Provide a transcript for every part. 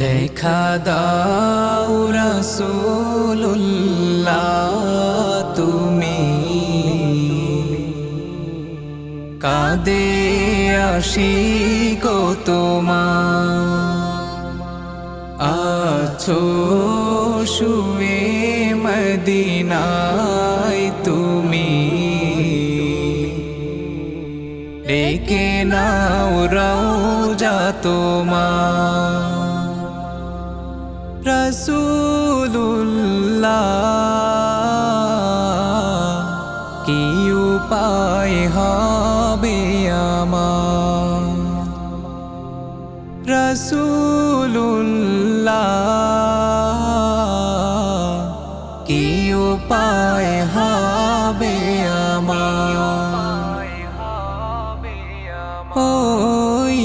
দেখা দাও রাসূলুল্লাহ তুমি। কাদে আসি কো তোমার। আছো শুয়ে মদিনায় তুমি। ডেকে নাও রওজা তোমার। রসুল্লাহ কি উপায় হবে আমার? রসুল্লাহ কি উপায় হবে আমার? ওই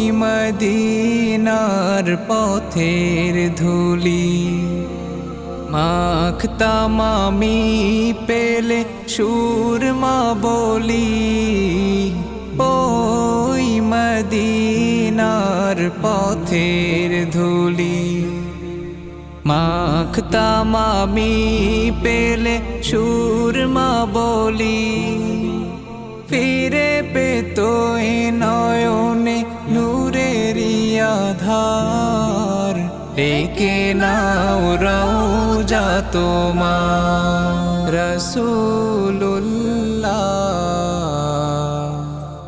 মদিনার পথের ধুলি। মাখতাম আমি পেলে সুরমা বলি। ওই মদিনার পথের ধুলি। মাখতাম আমি পেলে সুরমা বলি। ফিরে পেত নূরের আধার ডেকে নাও রওজা তোমার। রসুল্লাহ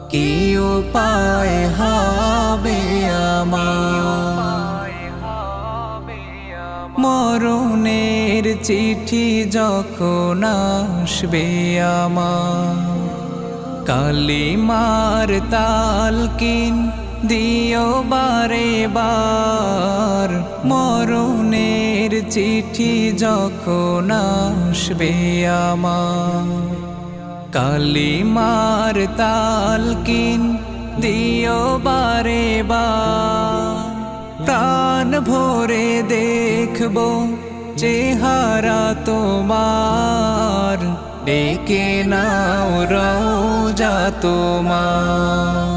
কি উপায় হবে আমার। মরণের চিঠি যখন আসবে আমার। কালিমার তালকিন দিও বারে বার মরণের চিঠি যখন আসবে আমার। কালিমার তালকিন দিও বারে বার। প্রাণ ভরে দেখব চেহারা তোমার। ডেকে নাও রওজা তোমার।